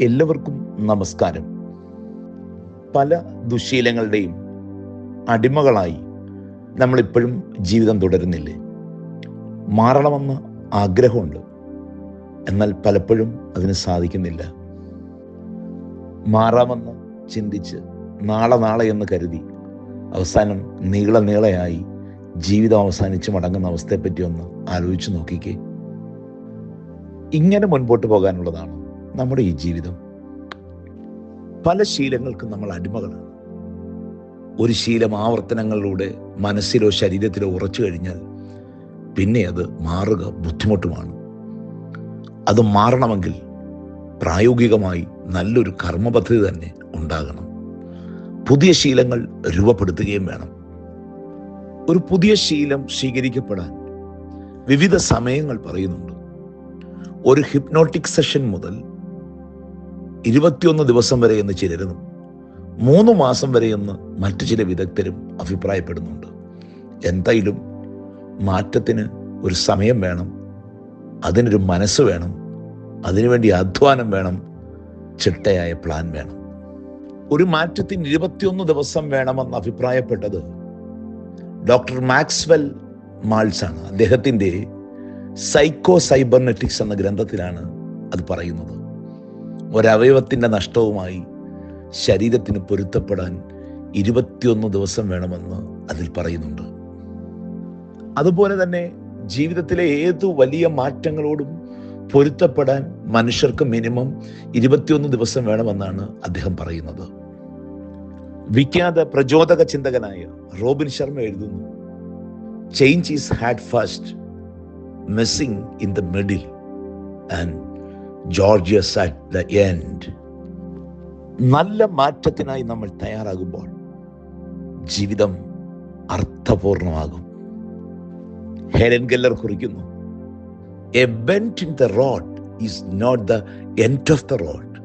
എല്ലാവർക്കും നമസ്കാരം. പല ദുശീലങ്ങളുടെയും അടിമകളായി നമ്മളിപ്പോഴും ജീവിതം തുടരുന്നില്ലേ? മാറണമെന്ന് ആഗ്രഹമുണ്ട്. എന്നാൽ പലപ്പോഴും അതിന് സാധിക്കുന്നില്ല. മാറാമെന്ന് ചിന്തിച്ച് നാളെ നാളെ എന്ന് കരുതി അവസാനം നീള നീളയായി ജീവിതം അവസാനിച്ച് മടങ്ങുന്ന അവസ്ഥയെപ്പറ്റി ഒന്ന് ആലോചിച്ച് നോക്കിക്കേ. ഇങ്ങനെ മുൻപോട്ട് പോകാനുള്ളതാണ് നമ്മുടെ ഈ ജീവിതം. പല ശീലങ്ങൾക്കും നമ്മൾ അടിമകളാണ്. ഒരു ശീലം ആവർത്തനങ്ങളിലൂടെ മനസ്സിലോ ശരീരത്തിലോ ഉറച്ചു കഴിഞ്ഞാൽ പിന്നെ അത് മാറുക ബുദ്ധിമുട്ടുമാണ്. അത് മാറണമെങ്കിൽ പ്രായോഗികമായി നല്ലൊരു കർമ്മ പദ്ധതി തന്നെ ഉണ്ടാകണം. പുതിയ ശീലങ്ങൾ രൂപപ്പെടുത്തുകയും വേണം. ഒരു പുതിയ ശീലം സ്വീകരിക്കപ്പെടാൻ വിവിധ സമയങ്ങൾ പറയുന്നുണ്ട്. ഒരു ഹിപ്നോട്ടിക് സെഷൻ മുതൽ ഇരുപത്തിയൊന്ന് ദിവസം വരെ എന്ന് ചിലരുന്നു. മൂന്ന് മാസം വരെ എന്ന് മറ്റു ചില വിദഗ്ധരും അഭിപ്രായപ്പെടുന്നുണ്ട്. എന്തായാലും മാറ്റത്തിന് ഒരു സമയം വേണം അതിനൊരു മനസ്സ് വേണം അതിനുവേണ്ടി അധ്വാനം വേണം ചിട്ടയായ പ്ലാൻ വേണം. ഒരു മാറ്റത്തിന് ഇരുപത്തിയൊന്ന് ദിവസം വേണമെന്ന് അഭിപ്രായപ്പെട്ടത് ഡോക്ടർ മാക്സ്വെൽ മാൾസ് ആണ് അദ്ദേഹത്തിന്റെ സൈക്കോ സൈബർനെറ്റിക്സ് എന്ന ഗ്രന്ഥത്തിലാണ് അത് പറയുന്നത്. ഒരവയവത്തിന്റെ നഷ്ടവുമായി ശരീരത്തിന് പൊരുത്തപ്പെടാൻ ഇരുപത്തിയൊന്ന് ദിവസം വേണമെന്ന് അതിൽ പറയുന്നുണ്ട്. അതുപോലെ തന്നെ ജീവിതത്തിലെ ഏതു വലിയ മാറ്റങ്ങളോടും പൊരുത്തപ്പെടാൻ മനുഷ്യർക്ക് മിനിമം ഇരുപത്തിയൊന്ന് ദിവസം വേണമെന്നാണ് അദ്ദേഹം പറയുന്നത്. വിഖ്യാത പ്രചോദക ചിന്തകനായ റോബിൻ ശർമ്മ എഴുതുന്നു change is hard first messy in the middle and gorgeous at the end നല്ല മാറ്റത്തിനായി നമ്മൾ തയ്യാറാകുമ്പോൾ ജീവിതം അർത്ഥപൂർണമാകും. ഹെലൻ ഗെല്ലർ കുറിക്കുന്നു a bend in the road is not the end of the road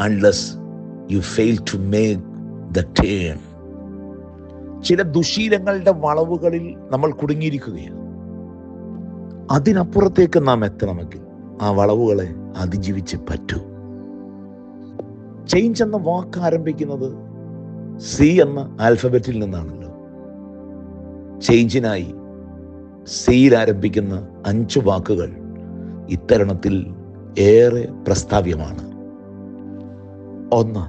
unless you fail to make the turn ചില ദുശീലങ്ങളുടെ വളവുകളിൽ നമ്മൾ കുടുങ്ങിയിരിക്കുകയാണ്. അതിനപ്പുറത്തേക്ക് നാം എത്തണമെങ്കിൽ ആ വളവുകളെ അതിജീവിച്ച് പറ്റൂ. ചേഞ്ച് എന്ന വാക്ക് ആരംഭിക്കുന്നത് സി എന്ന ആൽഫബറ്റിൽ നിന്നാണല്ലോ. ചേഞ്ചിനായി സിയിൽ ആരംഭിക്കുന്ന അഞ്ച് വാക്കുകൾ ഇത്തരണത്തിൽ ഏറെ പ്രസ്താവ്യമാണ്. ഒന്ന്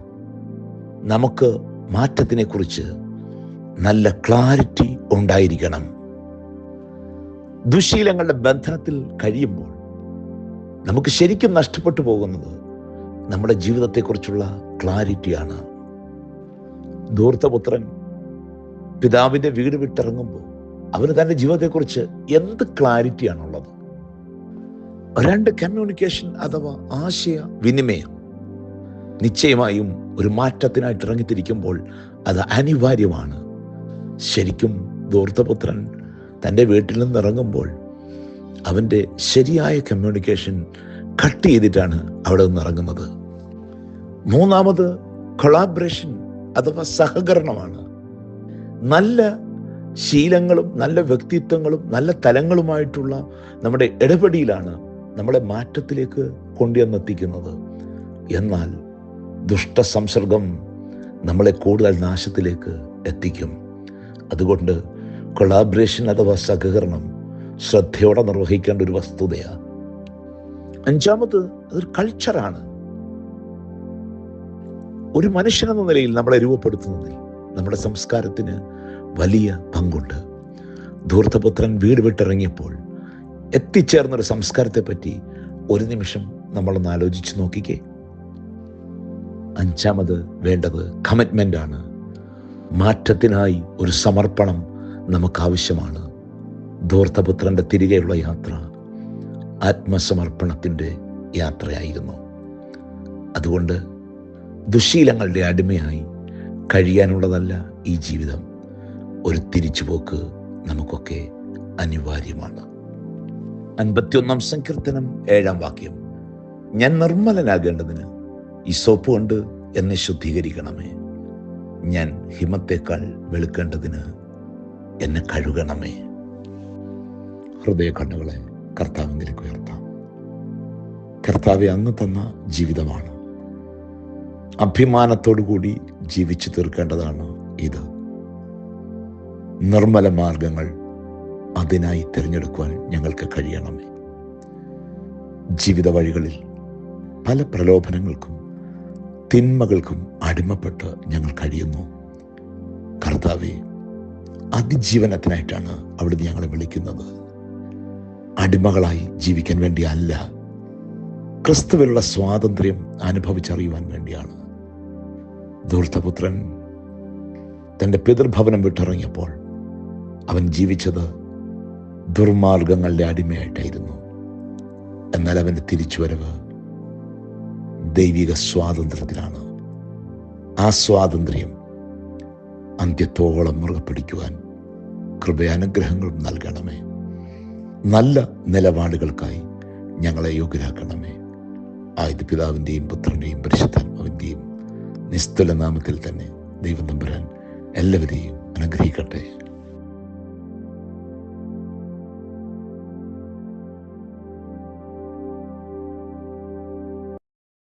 നമുക്ക് മാറ്റത്തിനെ കുറിച്ച് നല്ല ക്ലാരിറ്റി ഉണ്ടായിരിക്കണം. ദുശീലങ്ങളുടെ ബന്ധനത്തിൽ കഴിയുമ്പോൾ നമുക്ക് ശരിക്കും നഷ്ടപ്പെട്ടു പോകുന്നത് നമ്മുടെ ജീവിതത്തെക്കുറിച്ചുള്ള ക്ലാരിറ്റിയാണ്. ധൂർത്തപുത്രൻ പിതാവിന്റെ വീട് വിട്ടിറങ്ങുമ്പോൾ അവന് തന്റെ ജീവിതത്തെക്കുറിച്ച് എന്ത് ക്ലാരിറ്റിയാണുള്ളത്? രണ്ട് കമ്മ്യൂണിക്കേഷൻ അഥവാ ആശയ വിനിമയം നിശ്ചയമായും ഒരു മാറ്റത്തിനായിട്ട് ഇറങ്ങിത്തിരിക്കുമ്പോൾ അത് അനിവാര്യമാണ്. ശരിക്കും ധൂർത്തപുത്രൻ തന്റെ വീട്ടിൽ നിന്ന് ഇറങ്ങുമ്പോൾ അവന്റെ ശരിയായ കമ്മ്യൂണിക്കേഷൻ കട്ട് ചെയ്തിട്ടാണ് അവിടെ നിന്ന് ഇറങ്ങുന്നത്. മൂന്നാമത് കൊളാബറേഷൻ അഥവാ സഹകരണമാണ്. നല്ല ശീലങ്ങളും നല്ല വ്യക്തിത്വങ്ങളും നല്ല തലങ്ങളുമായിട്ടുള്ള നമ്മുടെ ഇടപെടിയിലാണ് നമ്മളെ മാറ്റത്തിലേക്ക് കൊണ്ടുവന്നെത്തിക്കുന്നത്. എന്നാൽ ദുഷ്ട സംസർഗം നമ്മളെ കൂടുതൽ നാശത്തിലേക്ക് എത്തിക്കും. അതുകൊണ്ട് കൊളാബറേഷൻ അഥവാ സഹകരണം ശ്രദ്ധയോടെ നിർവഹിക്കേണ്ട ഒരു വസ്തുതയാണ് അഞ്ചാമത് അതൊരു കൾച്ചറാണ് ഒരു മനുഷ്യനെന്ന നിലയിൽ നമ്മളെ രൂപപ്പെടുത്തുന്നതിൽ നമ്മുടെ സംസ്കാരത്തിന് വലിയ പങ്കുണ്ട്. ധൂർത്തപുത്രൻ വീട് വിട്ടിറങ്ങിയപ്പോൾ എത്തിച്ചേർന്നൊരു സംസ്കാരത്തെ പറ്റി ഒരു നിമിഷം നമ്മളൊന്ന് ആലോചിച്ച് നോക്കിക്കേ. അഞ്ചാമത് വേണ്ടത് കമ്മിറ്റ്മെന്റ് ആണ്. മാറ്റത്തിനായി ഒരു സമർപ്പണം നമുക്ക് ആവശ്യമാണ് ധൂർത്തപുത്രന്റെ തിരികെയുള്ള യാത്ര ആത്മസമർപ്പണത്തിന്റെ യാത്രയായിരുന്നു. അതുകൊണ്ട് ദുശീലങ്ങളുടെ അടിമയായി കഴിയാനുള്ളതല്ല ഈ ജീവിതം. ഒരു തിരിച്ചുപോക്ക് നമുക്കൊക്കെ അനിവാര്യമാണ്. അൻപത്തിയൊന്നാം സങ്കീർത്തനം ഏഴാം വാക്യം. ഞാൻ നിർമ്മലനാകേണ്ടതിന് ഈ സോപ്പ് കൊണ്ട് എന്നെ ശുദ്ധീകരിക്കണമേ. ഞാൻ ഹിമത്തേക്കാൾ വെളുക്കേണ്ടതിന് എന്നെ കഴുകണമേ. ഹൃദയ കണ്ണുകളെ കർത്താവിലേക്ക് ഉയർത്താം. കർത്താവെ അങ്ങ് തന്ന ജീവിതമാണ്. അഭിമാനത്തോടു കൂടി ജീവിച്ചു തീർക്കേണ്ടതാണ് ഇത്. നിർമ്മല മാർഗങ്ങൾ അതിനായി തിരഞ്ഞെടുക്കുവാൻ ഞങ്ങൾക്ക് കഴിയണമേ. ജീവിത വഴികളിൽ പല പ്രലോഭനങ്ങൾക്കും തിന്മകൾക്കും അടിമപ്പെട്ട് ഞങ്ങൾ കഴിയുന്നു. കർത്താവെ അതിജീവനത്തിനായിട്ടാണ് അവിടുന്ന് ഞങ്ങളെ വിളിക്കുന്നത്. അടിമകളായി ജീവിക്കാൻ വേണ്ടിയല്ല. ക്രിസ്തുവിലുള്ള സ്വാതന്ത്ര്യം അനുഭവിച്ചറിയുവാൻ വേണ്ടിയാണ്. ധൂർത്തപുത്രൻ തന്റെ പിതൃഭവനം വിട്ടിറങ്ങിയപ്പോൾ അവൻ ജീവിച്ചത് ദുർമാർഗങ്ങളുടെ അടിമയായിട്ടായിരുന്നു. എന്നാൽ അവന്റെ തിരിച്ചുവരവ് ദൈവിക സ്വാതന്ത്ര്യത്തിലാണ്. ആ സ്വാതന്ത്ര്യം അന്ത്യത്തോളം മുറുകെ പിടിക്കുവാൻ കൃപയാനുഗ്രഹങ്ങളും നൽകണമേ. നല്ല നിലപാടുകൾക്കായി ഞങ്ങളെ യോഗ്യരാക്കണമേ. ആയത് പിതാവിന്റെയും പുത്രന്റെയും പരിശുദ്ധാത്മാവിന്റെയും നിസ്തുല നാമത്തിൽ തന്നെ ദൈവം തമ്പുരാൻ എല്ലാവരെയും അനുഗ്രഹിക്കട്ടെ.